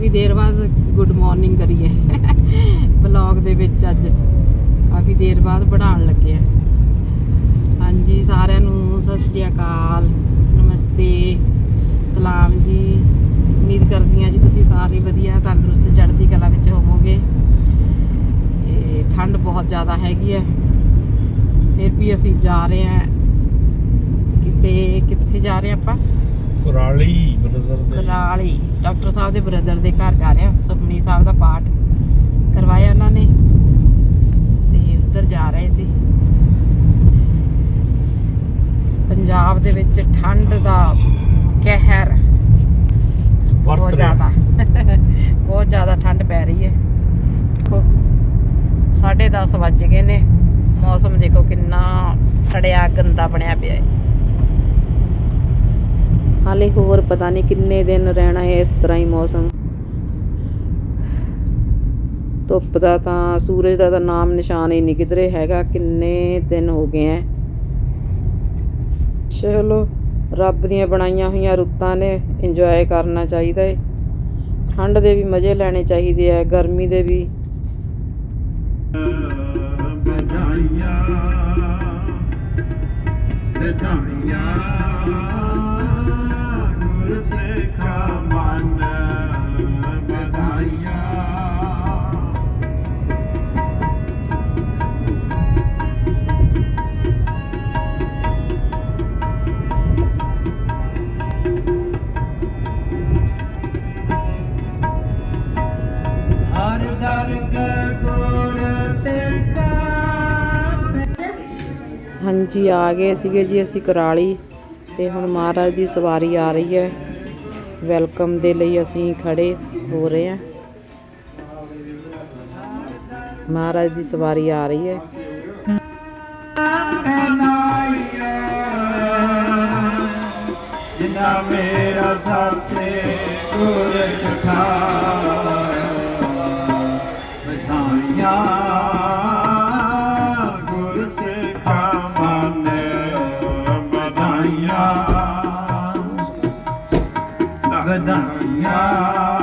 ਕਾਫੀ ਦੇਰ ਬਾਅਦ good morning ਕਰੀਏ। ਵਲੌਗ ਦੇ ਵਿੱਚ ਅੱਜ ਕਾਫੀ ਦੇਰ ਬਾਅਦ ਬਣਾਉਣ ਲੱਗੇ ਆ। ਹਾਂਜੀ ਸਾਰਿਆਂ ਨੂੰ ਸਤਿ ਸ਼੍ਰੀ ਅਕਾਲ ਨਮਸਤੇ ਸਲਾਮ ਜੀ। ਉਮੀਦ ਕਰਦੀ ਹਾਂ ਜੀ ਤੁਸੀਂ ਸਾਰੇ ਵਧੀਆ ਤੰਦਰੁਸਤ ਚੜ੍ਹਦੀ ਕਲਾ ਵਿੱਚ ਹੋਵੋਗੇ। ਤੇ ਠੰਡ ਬਹੁਤ ਜ਼ਿਆਦਾ ਹੈਗੀ ਹੈ ਫਿਰ ਵੀ ਅਸੀਂ ਜਾ ਰਹੇ ਹਾਂ। ਕਿਤੇ ਕਿੱਥੇ ਜਾ ਰਹੇ ਹਾਂ ਆਪਾਂ? ਕੁਰਾਲੀ ਬਰਦਰ ਦੇ। ਕਰਾਲੀ। ਡਾਕਟਰ ਸਾਹਿਬ ਦੇ ਬ੍ਰਦਰ ਦੇ ਘਰ ਜਾ ਰਹੇ ਹਾਂ। ਸੁਖਮਨੀ ਸਾਹਿਬ ਦਾ ਪਾਠ ਕਰਵਾਇਆ ਉਹਨਾਂ ਨੇ ਤੇ ਉੱਧਰ ਜਾ ਰਹੇ ਸੀ। ਪੰਜਾਬ ਦੇ ਵਿੱਚ ਠੰਡ ਦਾ ਕਹਿਰ ਬਹੁਤ। ਜ਼ਿਆਦਾ। ਬਹੁਤ ਜ਼ਿਆਦਾ ਠੰਡ ਪੈ ਰਹੀ ਹੈ। ਦੇਖੋ 10:30 ਵੱਜ ਗਏ ਨੇ। ਮੌਸਮ ਦੇਖੋ ਕਿੰਨਾ ਸੜਿਆ ਗੰਦਾ ਬਣਿਆ ਪਿਆ ਹੈ। ਹਾਲੇ ਹੋਰ ਪਤਾ ਨਹੀਂ ਕਿੰਨੇ ਦਿਨ ਰਹਿਣਾ ਹੈ ਇਸ ਤਰ੍ਹਾਂ ਹੀ ਮੌਸਮ। ਧੁੱਪ ਦਾ ਤਾਂ, ਸੂਰਜ ਦਾ ਤਾਂ ਨਾਮ ਨਿਸ਼ਾਨ ਹੀ ਨਹੀਂ ਕਿਧਰੇ ਹੈਗਾ, ਕਿੰਨੇ ਦਿਨ ਹੋ ਗਏ ਐ। ਚਲੋ, ਰੱਬ ਦੀਆਂ ਬਣਾਈਆਂ ਹੋਈਆਂ ਰੁੱਤਾਂ ਨੇ, ਇੰਜੋਏ ਕਰਨਾ ਚਾਹੀਦਾ ਏ। ਠੰਡ ਦੇ ਵੀ ਮਜ਼ੇ ਲੈਣੇ ਚਾਹੀਦੇ ਐ, ਗਰਮੀ ਦੇ ਵੀ। ਵਧਾਈਆਂ ਗੁਰ ਸਿੱਖਾ ਮਨ ਹਾਂਜੀ, ਆ ਗਏ ਸੀਗੇ ਜੀ ਅਸੀਂ ਕਰਾਲੀ ਤੇ ਹੁਣ ਮਹਾਰਾਜ ਦੀ ਸਵਾਰੀ ਆ ਰਹੀ ਹੈ। ਵੈਲਕਮ ਦੇ ਲਈ ਅਸੀਂ ਖੜੇ ਹੋ ਰਹੇ ਹਾਂ। ਮਹਾਰਾਜ ਦੀ ਸਵਾਰੀ ਆ ਰਹੀ ਹੈ। ਜਿਨਾ ਮੇਰਾ ਸਾਥੇ ਗੁਰ ਠਾਇਆ But yeah.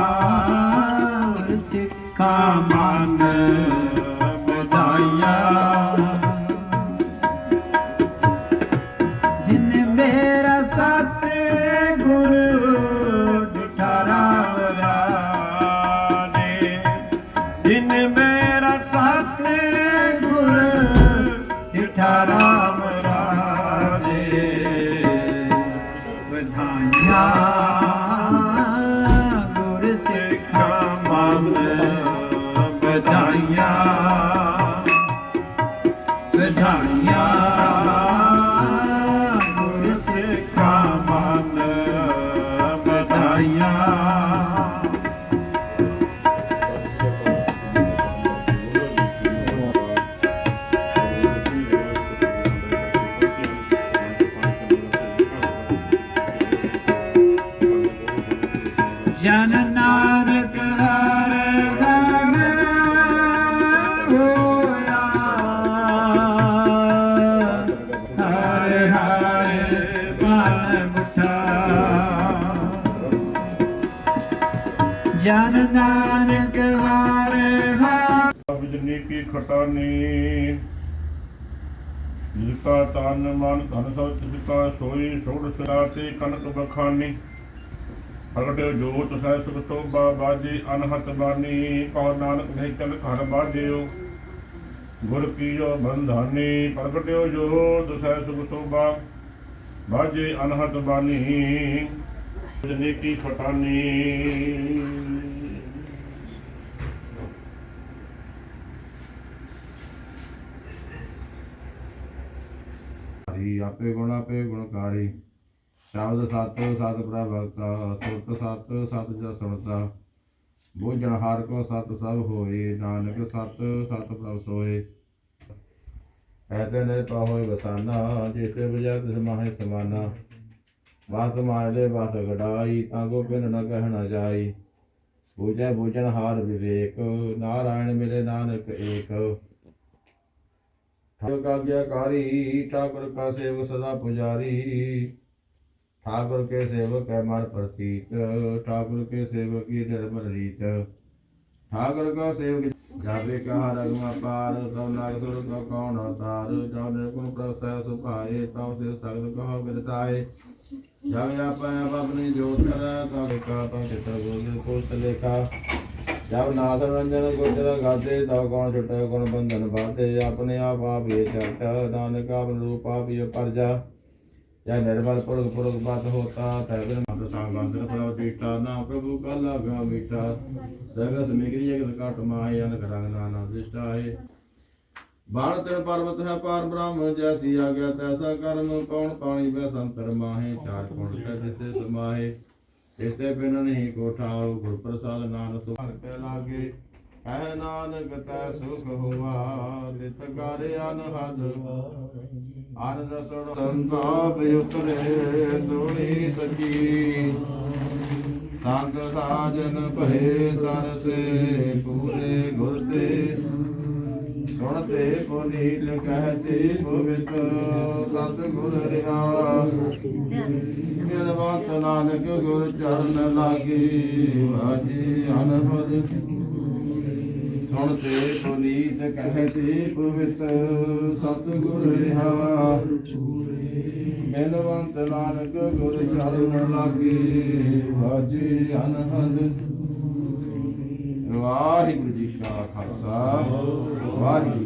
ਵਧਾਈਆਂ ਵਧਾਈਆਂ ਗੁਰ ਸਿੱਖਾ ਮਨ ਵਧਾਈਆਂ। ਜਨ ਮਨ ਜਨ ਨਾਨਕ ਹਰ ਹਰ। ਜਿੰਨੀ ਕੀ ਖਟਾਨੀ ਜਿਸਕਾ ਤਨ ਮਨ, ਧਨ ਸੋ ਤਿਸਕਾ ਸੋਈ ਸੋੜ ਸਰਾ ਤੇ ਕਨਕ ਬਖਾਨੀ। ਪ੍ਰਗਟਿਓ ਜੋਤ ਸਹਿ ਸੁਖ ਸੋਭਾ ਬਾਜੀ, ਅਨਹਤ ਬਾਨੀ ਕਉ ਨਾਨਕ ਨਹੀਂ ਚਲ ਘਰ ਬਾਜਿਓ। ਗੁਰ ਕੀਓ ਬੰਧਾਨੀ, ਪ੍ਰਗਟਿਓ ਜੋਤ ਸਹਿ ਸੁਖ ਸੋਭਾ। ਬਾਜੀ ਅਨਹਤ ਬਾਨੀ ਜਿੰਨੀ ਕੀ ਹਰੀ ਆਪੇ ਗੁਣ, ਆਪੇ ਗੁਣਕਾਰੀ। ਸ਼ਬਦ ਸਤ ਸਤ ਪ੍ਰਭਕਤਾ ਸੁਰਤ ਸਤ ਸਤ ਜਸ ਸੁਣਤਾ ਬੋਝਣ ਹਾਰ ਕੋ ਸਤ ਸਭ ਹੋਏ, ਨਾਨਕ ਸਤ ਸਤ ਪ੍ਰਭ ਸੋਏ। ਐਕੈ ਨੇ ਪਾਹੋਇ ਵਸਾਨਾ ਜੇਤੇ ਬਜਾ ਤਿਸ ਮਾਹੇ ਸਮਾਨਾ। ਬਾਤ ਮਾਇਲੇ ਬਾਤ ਗੜਾਈ ਤਾਂ ਕੋ ਪਿਨ ਨ ਕਹਿਣਾ ਜਾਈ। ਪੂਜੈ ਭੋਜਨ ਹਾਰ ਵਿਵੇਕ, ਨਾਰਾਇਣ ਮਿਲੇ ਨਾਨਕ ਏਕ। ਠਾਕੁਰ ਕਾ ਗਿਆਕਾਰੀ ਠਾਕੁਰ ਕਾ ਸੇਵਕ ਸਦਾ ਪੁਜਾਰੀ। ਠਾਕੁਰ ਕੇ ਸੇਵਕ ਹੈ ਮਨ ਪ੍ਰਤੀਤ, ਠਾਕੁਰ ਕੇ ਸੇਵਕ ਕੀ ਨਿਰਮਲ ਰੀਤ। ਠਾਕੁਰ ਕਾ ਸੇਵਕ ਜਾਵੇ ਕਹਾ ਰਗਮਾ ਪਾਰ ਸਭ ਨਾਗ ਸੁਰ ਕੋ ਕੌਣ ਅਵਤਾਰ ਜਬ ਨਿਰਗੁਣ ਪ੍ਰਸੈ ਸੁਭਾਏ ਤਉ ਦੇ ਸਗਲ ਕਹ ਬਿਰਤਾਏ ਜਬ ਆਪੈ ਆਪ ਆਪਣੀ ਜੋਤ ਕਰੈ, ਤਬ ਕਾ ਤਾ ਚਿਤ ਗੋਲ ਕੋਸਤ ਲੇਖਾ। ਜਬ ਨਾਸ ਰੰਜਨ ਗੁਜਰ ਗਾਦੇ ਤਉ ਕੌਣ ਛੁਟੈ, ਗੁਣ ਬੰਧਨ ਬਾਧੇ ਆਪਣੇ ਆਪ ਆਪ ਇਹ ਚਰਟ ਨਾਨਕ ਆਪ ਰੂਪ ਆਪ ਪਰਜਾ या निर्मल पुरख पुरख बात होता तैबिर मत सांगंतर प्रतिष्ठा नाम प्रभु का लगा मीठा जगत मिगरी जगत काट माय अनक रंग नाना दृष्टा है बाण तिण पर्वत है पार ब्रह्म जैसी आज्ञा तैसा कर्म कौन पाणी व संतर माहे चार कोण कैसे समाहे इसते बिन नहीं को ठाव गुर प्रसाद नानक सुहर के लागे ਕਹਿ ਨਾਨਕ ਤੈ ਸੁਖ ਹੋਆ, ਨਿਤ ਕਰ ਅਨਹਦ। ਅਨ ਰਸਣ ਸੰਤਾਪ ਉਤਰੇ, ਸੋਣੀ ਸਜੀ ਸੰਤ ਸਾਜਨ ਭਏ ਸਰਸੇ ਪੂਰੇ ਗੁਰ ਤੇ। ਸੁਣਤੇ ਕੋ ਨੀਲ ਕਹਤੇ ਪਵਿੱਤ ਸਤ ਗੁਰ ਰਿਹਾ। ਨਿਰਵਾਸ ਨਾਨਕ ਗੁਰ ਚਰਨ ਲਾਗੇ ਵਾਜੀ ਅਨਹਦ। ਸੁਣਤੇ ਪੁਨੀਤ ਕਹਤੇ ਪਵਿੱਤ ਸਤਿਗੁਰ ਰਿਹਾ। ਬੇਨਵੰਤ ਨਾਨਕ ਗੁਰ ਚਰਨ ਲਾਗੇ ਵਾਜੀ ਅਨਹਦ। ਵਾਹਿਗੁਰੂ ਜੀ ਕਾ ਖਾਲਸਾ, ਵਾਹਿਗੁਰੂ